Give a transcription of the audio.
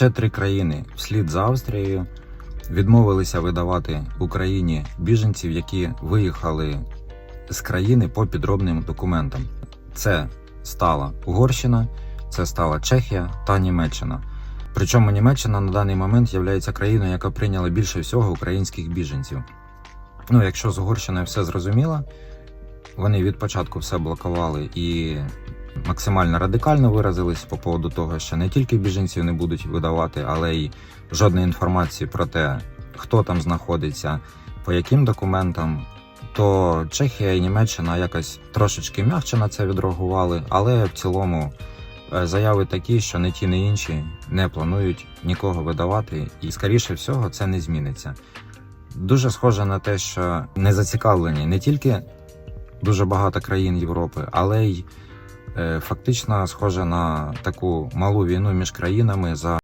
Ще три країни вслід за Австрією відмовилися видавати Україні біженців, які виїхали з країни по підробним документам. Це стала Угорщина, це стала Чехія та Німеччина. Причому Німеччина на даний момент є країною, яка прийняла більше всього українських біженців. Ну, якщо з Угорщиною все зрозуміло, вони від початку все блокували і максимально радикально виразились по поводу того, що не тільки біженців не будуть видавати, але й жодної інформації про те, хто там знаходиться, по яким документам. То Чехія і Німеччина якось трошечки м'якше на це відреагували, але в цілому е, заяви такі, що не ті, не інші не планують нікого видавати, і скоріше всього це не зміниться. Дуже схоже на те, що не зацікавлені не тільки дуже багато країн Європи, але й фактично схоже на таку малу війну між країнами за